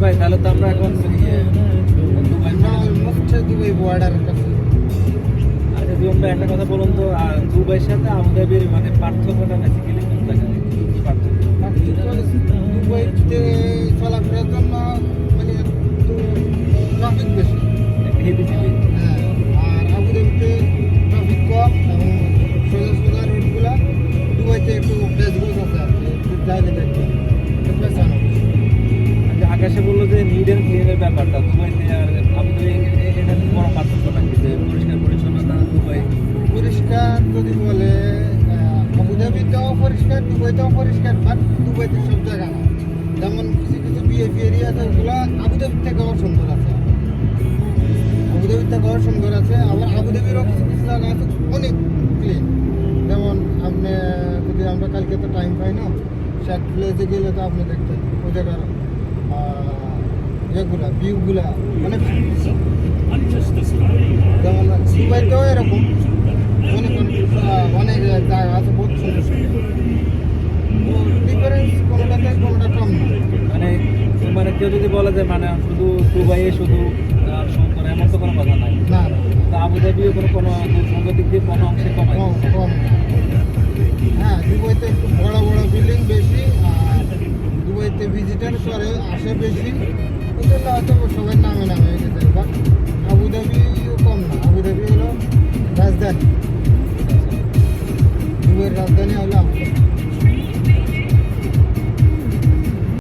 ভাই তাহলে তো আমরা এখন দুবাই বর্ডার আচ্ছা জীবন ভাই একটা কথা বলুন তো দুবাই দুবাইয়ের সাথে আবুধাবির মানে পার্থক্যটা বেসিক্যালি কোন জায়গায় কি পার্থক্য? দুবাইতে চলাফেরার জন্য মানে একটু ট্রাফিক বেশি। অ্যান্ড ক্লিনের ব্যাপারটা দুবাইতে আর আবুধাবি এ- এটা বড় পার্থক্যটা কি যে পরিষ্কার পরিচ্ছন্নতা দুবাই? পরিষ্কার যদি বলে আহ, আবুধাবিতেও পরিষ্কার দুবাইতেও পরিষ্কার বাট দুবাইতে সব জায়গা না। যেমন কিছু কিছু বিএপি এরিয়া আছে ওগুলো আবুধাবির থেকেও সুন্দর আছে। আবুধাবির থেকেও সুন্দর আছে আবার আবুধাবিরও কিছু কিছু জায়গা আছে অনেক ক্লিন যেমন আপনি যদি আমরা কালকে তো টাইম পাই না শেখ প্লেসে গেলে তো আপনি দেখতেন ওই জায়গার ইয়েগুলা ভিউগুলা অনেক যেমন দুবাইতেও এরকম অনেক অনেক- জায়গা আছে বহুত সুন্দর ডিফারেন্স কোনোটাতে কোনোটা কম না। মানে মানে কেউ যদি বলে যে মানে শুধু দুবাইয়ে শুধু সুন্দর এমন তো কোনো কথা নাই না আবুধাবিও কোনো কোনো সুন্দর দিক দিয়ে কোনো অংশে কম কম হ্যাঁ দুবাইতে একটু বড় বড় বিল্ডিং বেশি আর দুবাইতে ভিজিটার করে আসে বেশি। ওদেরটা হয়তো সবাই নামে নামে হয়ে গেছে বাট আবুধাবিও কম না, আবুধাবি হলো রাজধানী। দুবাইয়ের রাজধানী হলো আবুধাবি।